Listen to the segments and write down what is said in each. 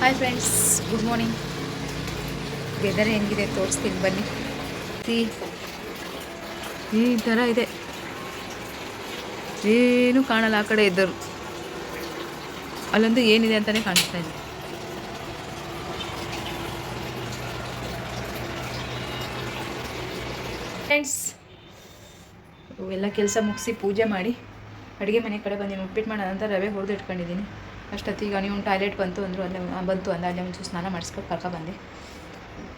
Hi friends good morning weather ಹೆಂಗಿದೆ ತೋರಿಸ್ತೀನಿ ಬನ್ನಿ. ಸಿ ಈ ಥರ ಇದೆ. ಏನು ಕಾಣಲ್ಲ ಆ ಕಡೆ ಇದ್ದರು ಅಲ್ಲೊಂದು ಏನಿದೆ ಅಂತಲೇ ಕಾಣಿಸ್ತಾ ಇದೆ. ಫ್ರೆಂಡ್ಸ್ ಎಲ್ಲ ಕೆಲಸ ಮುಗಿಸಿ ಪೂಜೆ ಮಾಡಿ ಅಡುಗೆ ಮನೆ ಕಡೆ ಬಂದಿನಿ. ಉಪ್ಪಿಟ್ಟು ಮಾಡೋಣ ಅಂತ ರವೆ ಹೊಡೆದು ಇಟ್ಕೊಂಡಿದ್ದೀನಿ ಅಷ್ಟೊತ್ತಿಗೆ ನೀವು ಟಾಯ್ಲೆಟ್ ಬಂತು ಅಂದರು ಅಲ್ಲೇ ಬಂತು ಅಂದ, ಅಲ್ಲೇ ಒಂಚೂರು ಸ್ನಾನ ಮಾಡಿಸ್ಕೊಂಡು ಕರ್ಕೊ ಬಂದೆ.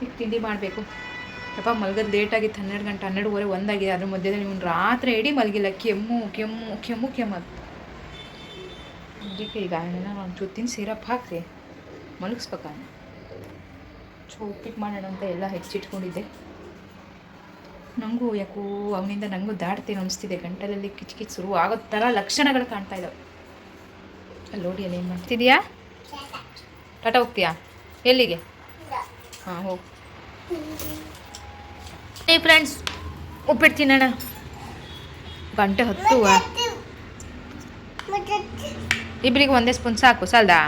ಈಗ ತಿಂಡಿ ಮಾಡಬೇಕು. ಯಪ್ಪ, ಮಲಗೋದು ಲೇಟಾಗಿತ್ತು ಹನ್ನೆರಡು ಗಂಟೆ, ಹನ್ನೆರಡುವರೆ, ಒಂದಾಗಿದೆ. ಅದ್ರ ಮಧ್ಯದಲ್ಲಿ ನೀವು ರಾತ್ರಿ ಇಡೀ ಮಲಗಿಲ್ಲ. ಕೆಮ್ಮು ಕೆಮ್ಮು ಕೆಮ್ಮು ಕೆಮ್ಮು ಅದಕ್ಕೆ ಈಗ ನಾನು ಒಂಚೂರು ತಿಂದು ಸಿರಪ್ ಹಾಕಿ ಮಲಗಿಸ್ಬೇಕ ಸೊ ಉಪ್ಪಿಟ್ಟು ಮಾಡೋಣ ಅಂತ ಎಲ್ಲ ಹೆಚ್ಚಿಟ್ಕೊಂಡಿದ್ದೆ ನನಗೂ ಯಾಕೋ ಅವನಿಂದ ನನಗೂ ದಾಡ್ತೀನಿ ಅನಿಸ್ತಿದೆ. ಗಂಟಲಲ್ಲಿ ಕಿಚ್ ಕಿಚ್ ಶುರು ಆಗೋ ಥರ ಲಕ್ಷಣಗಳು ಕಾಣ್ತಾ ಇದ್ದಾವೆ ಅಲ್ಲಿ ನೋಡಿ ಏನು ಮಾಡ್ತಿದ್ಯಾ? ಟಾಟಾ ಹೋಗ್ತೀಯಾ? ಎಲ್ಲಿಗೆ? ಹಾಂ, ಹೋಗಿ. ಏ ಫ್ರೆಂಡ್ಸ್ ಉಪ್ಪಿಟ್ಟು ತಿನ್ನೋಣ. ಗಂಟೆ ಹತ್ತು ಇಬ್ಬರಿಗೆ ಒಂದೇ ಸ್ಪೂನ್ ಸಾಕು, ಸಾಲ್ದಾ?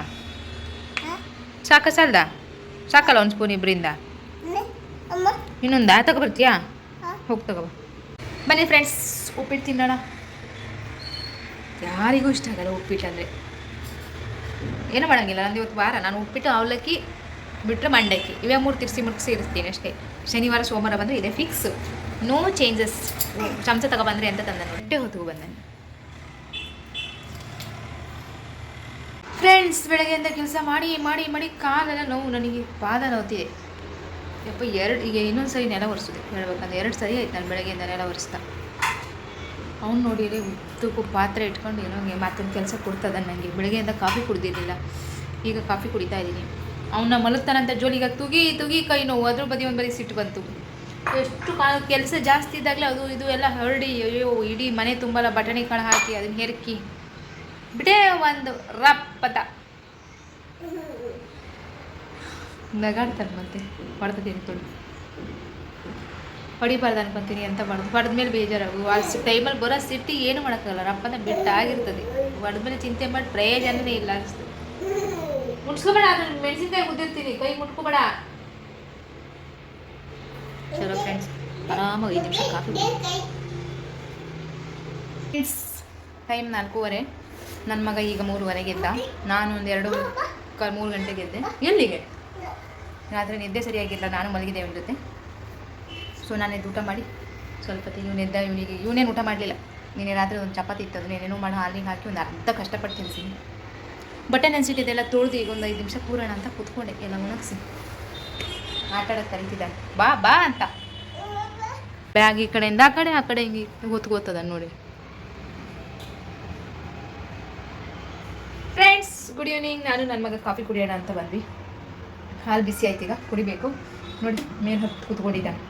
ಸಾಕ, ಸಾಲ್ದಾ? ಸಾಕಲ್ಲ ಒಂದು ಸ್ಪೂನ್ ಇಬ್ಬರಿಂದ ಇನ್ನೊಂದಾ? ತಗೊಬರ್ತೀಯಾ ಹೋಗಿ ತಗೋ ಬನ್ನಿ ಫ್ರೆಂಡ್ಸ್ ಉಪ್ಪಿಟ್ಟು ತಿನ್ನೋಣ. ಯಾರಿಗೂ ಇಷ್ಟ ಆಗಲ್ಲ ಉಪ್ಪಿಟ್ಟು ಅಂದರೆ. ಏನೂ ಮಾಡೋಂಗಿಲ್ಲ. ನಂದು ಇವತ್ತು ವಾರ. ನಾನು ಉಪ್ಪಿಟ್ಟು, ಅವಲಕ್ಕಿ ಬಿಟ್ಟರೆ ಮಂಡಕ್ಕಿ. ಇವೇ ಮೂರು ತಿರ್ಸಿ ಮುಟ್ಸಿ ಇರಿಸ್ತೀನಿ ಅಷ್ಟೇ. ಶನಿವಾರ, ಸೋಮವಾರ ಬಂದರೆ ಇದೆ ಫಿಕ್ಸ್ ನೋ ಚೇಂಜಸ್ ಚಮಚ ತಗೊಬಂದ್ರೆ ಅಂತ ತಂದ ಹೊಟ್ಟೆ ಹೊತ್ತಿಗೆ ಬಂದೆ ಫ್ರೆಂಡ್ಸ್ ಬೆಳಗ್ಗೆಯಿಂದ ಕೆಲಸ ಮಾಡಿ ಮಾಡಿ ಮಾಡಿ ಕಾಲೆಲ್ಲ ನೋವು ನನಗೆ, ಪಾದ ನೋತಿದೆ ಯಪ್ಪ, ಎರಡು, ಈಗ ಇನ್ನೊಂದು ಸರಿ ನೆಲ ಒರೆಸಿದೆ. ಹೇಳ್ಬೇಕಂದ್ರೆ ಎರಡು ಸರಿ ಆಯ್ತು ನಾನು ಬೆಳಗ್ಗೆಯಿಂದ ನೆಲ ಒರೆಸ್ತಾ. ಅವ್ನು ನೋಡಿರಿ ಉದ್ದಕ್ಕೂ ಪಾತ್ರೆ ಇಟ್ಕೊಂಡು ಏನೋ ಮತ್ತೊಂದು ಕೆಲಸ ಕೊಡ್ತದ ನನಗೆ ಬೆಳಗ್ಗೆಯಿಂದ ಕಾಫಿ ಕುಡ್ದಿರಲಿಲ್ಲ. ಈಗ ಕಾಫಿ ಕುಡಿತಾ ಇದ್ದೀನಿ. ಅವನ್ನ ಮಲಗ್ತಾನಂತ ಜೋಲಿಗೆ ತುಗಿ ತುಗಿ ಕೈ ನೋವು. ಅದ್ರ ಬದಿ ಒಂದು ಬದಿ ಸಿಟ್ಟು ಬಂತು. ಎಷ್ಟು ಕಾ ಕೆಲಸ ಜಾಸ್ತಿ ಇದ್ದಾಗಲೇ ಅದು ಇದು ಎಲ್ಲ ಹರಡಿ, ಅಯ್ಯೋ, ಇಡೀ ಮನೆ ತುಂಬಲ್ಲ, ಬಟಾಣಿ ಕಾಳು ಹಾಕಿ, ಅದನ್ನ ಹೆರ್ಕಿ. ಬಿಡೇ ಒಂದು ರಪ್ಪತ. ನಗಾಡ್ತಾರೆ ಮತ್ತೆ. ತೊಳಿ ಹೊಡಿಬಾರ್ದು ಅನ್ಕೊತೀನಿ ಅಂತ ಮಾಡೋದು. ಹೊಡೆದ್ಮೇಲೆ ಬೇಜಾರಾಗು. ಆ ಟೈಮಲ್ಲಿ ಬರೋ ಸಿಟ್ಟಿ ಏನು ಮಾಡೋಕ್ಕಾಗಲ್ಲ. ರಪ್ಪನ ಬಿಟ್ಟಾಗಿರ್ತದೆ ಹೊಡೆದ್ಮೇಲೆ ಚಿಂತೆ ಮಾಡಿ ಪ್ರಯೋಜನವೇ ಇಲ್ಲ ಅನಿಸ್ತದೆ ಮುಟ್ಸ್ಕೊಬೇಡ ನಾನು ಮೆಣಸಿನ್ಕಾಯಿ ಮುದ್ದಿರ್ತೀನಿ ಕೈ ಮುಟ್ಕೋಬೇಡ. ಚಲೋ ಫ್ರೆಂಡ್ಸ್ ಆರಾಮಾಗಿ ಐದು ನಿಮಿಷ ಕಾಫಿ ಫ್ರೆಂಡ್ಸ್ ಟೈಮ್ ನಾಲ್ಕೂವರೆ. ನನ್ನ ಮಗ ಈಗ ಮೂರುವರೆಗೆ ಎದ್ದ. ನಾನು ಒಂದು ಎರಡು ಕ ಮೂರು ಗಂಟೆಗೆ ಎದ್ದೆ. ಎಲ್ಲಿಗೆ? ರಾತ್ರಿ ನಿದ್ದೆ ಸರಿಯಾಗಿಲ್ಲ. ನಾನು ಮಲಗಿದೆ ಅವನ ಜೊತೆ. ಸೊ ನಾನು ಊಟ ಮಾಡಿ ಸ್ವಲ್ಪ ಹೊತ್ತಿಗೆ ಇವನು ಎದ್ದ, ಇವನಿಗೆ ಇವನೇನು ಊಟ ಮಾಡಲಿಲ್ಲ. ನೀನು ರಾತ್ರಿ ಒಂದು ಚಪಾತಿ ಇತ್ತು ಅದನ್ನ ಏನೇನೋ ಮಾಡಿ, ಹಾಲಿಗೆ ಹಾಕಿ ಒಂದು ಅರ್ಧ ಕಷ್ಟಪಟ್ಟು ತಿನ್ಸಿನಿ ಬಟ್ಟೆ ನೆನ್ಸಿಟ್ಟಿದ್ದೆಲ್ಲ ತೊಳೆದು ಈಗ ಒಂದು ಐದು ನಿಮಿಷ ಕೂರೋಣ ಅಂತ ಕೂತ್ಕೊಂಡೆ. ಎಲ್ಲ ಒಣಗಿಸಿ ಆಟ ಆಡೋಕೆ ಕರೀತಿದ್ದಾನೆ ಬಾ ಬಾ ಅಂತ. ಬ್ಯಾಗ್ ಈ ಕಡೆಯಿಂದ, ಆ ಕಡೆ ಆ ಕಡೆ ಹಿಂಗೆ ಗೊತ್ತದ ನೋಡಿ. ಫ್ರೆಂಡ್ಸ್ ಗುಡ್ ಈವ್ನಿಂಗ್ ನಾನು ನನ್ನ ಮಗ ಕಾಫಿ ಕುಡಿಯೋಣ ಅಂತ ಬಂದ್ವಿ. ಹಾಲು ಬಿಸಿ ಆಯ್ತು ಈಗ, ಕುಡಿಬೇಕು. ನೋಡಿ, ಮೇಲೆ ಹತ್ತು ಕೂತ್ಕೊಂಡಿದ್ದಾನೆ.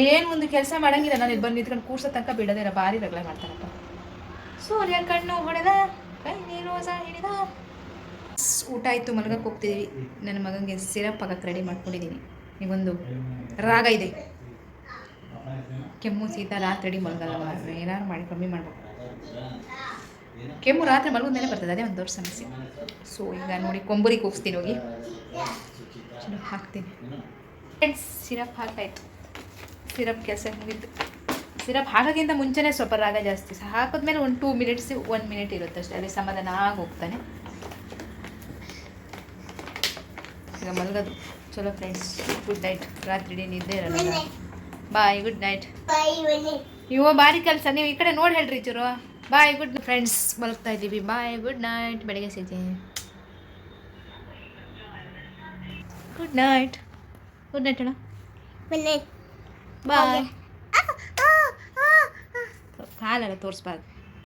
ಏನು ಒಂದು ಕೆಲಸ ಮಾಡಂಗಿಲ್ಲ. ನಾನು ಇಲ್ಲಿ ಬಂದು ನಿಂತ್ಕೊಂಡು ಕೂರ್ಸೋ ತನಕ ಬಿಡೋದಿಲ್ಲ ಭಾರಿ ರಗಳೆ ಮಾಡ್ತಾರಪ್ಪ. ಸೂರ್ಯ ಕಣ್ಣು ಹೊಡೆದ, ಕೈ ನೀರು ಹಿಡಿದ. ಊಟ ಆಯಿತು ಮಲಗಕ್ಕೆ ಹೋಗ್ತಿದ್ದೀವಿ ನನ್ನ ಮಗನಿಗೆ ಸಿರಪ್ ಆಗಕ್ಕೆ ರೆಡಿ ಮಾಡ್ಕೊಂಡಿದ್ದೀನಿ ನೀವೊಂದು ರಾಗ ಇದೆ. ಕೆಮ್ಮು, ಶೀತ, ರಾತ್ರಿ ರೆಡಿ ಮಲಗಲ್ಲ ಏನಾದ್ರು ಮಾಡಿ, ಕಮ್ಮಿ ಮಾಡ್ಬೇಕು. ಕೆಮ್ಮು ರಾತ್ರಿ ಮಲಗಿದ ಮೇಲೆ ಬರ್ತದೆ. ಅದೇ ಒಂದು ದೊಡ್ಡ ಸಮಸ್ಯೆ. ಸೊ ಈಗ ನೋಡಿ ಕೊಂಬುರಿ ಹೋಗಿಸ್ತೀನಿ ಹೋಗಿ. ಹಾಕ್ತೀನಿ. ಸಿರಪ್ ಹಾಕಾಯ್ತು ಸಿರಪ್ ಕೆಲಸ ಮುಗಿತು. ಸಿರಪ್ ಹಾಕೋಕ್ಕಿಂತ ಮುಂಚೆನೇ ಸ್ವಲ್ಪ ರಾಗ ಜಾಸ್ತಿ. ಸಹ ಹಾಕಿದ್ಮೇಲೆ ಒಂದು ಟೂ ಮಿನಿಟ್ಸ್ ಒನ್ ಮಿನಿಟ್ ಇರುತ್ತೆ ಅಷ್ಟೇ. ಅಲ್ಲಿ ಸಮಾಧಾನ ಆಗಿ ಹೋಗ್ತಾನೆ ಈಗ ಮಲಗೋದು. ಚಲೋ ಫ್ರೆಂಡ್ಸ್ ಗುಡ್ ನೈಟ್ ರಾತ್ರಿ ನಿದ್ದೆ ಇರಲ್ಲ. ಬಾಯ್ ಗುಡ್ ನೈಟ್ ಇವ ಭಾರಿ ಕೆಲಸ. ನೀವು ಈ ಕಡೆ ನೋಡಿ ಹೇಳ್ರಿ ಚೂರು. ಬಾಯ್ ಗುಡ್ ಫ್ರೆಂಡ್ಸ್ ಮಲಗ್ತಾ ಇದ್ದೀವಿ. ಬಾಯ್ ಗುಡ್ ನೈಟ್ ಬೆಳಗ್ಗೆ ಸಿಗ್ತೀನಿ. ಗುಡ್ ನೈಟ್ ಗುಡ್ ನೈಟ್ ಅಣ್ಣ. ಬಾಯ್ ಕಾಲೆಲ್ಲ ತೋರಿಸ್ಬಾರ್ದು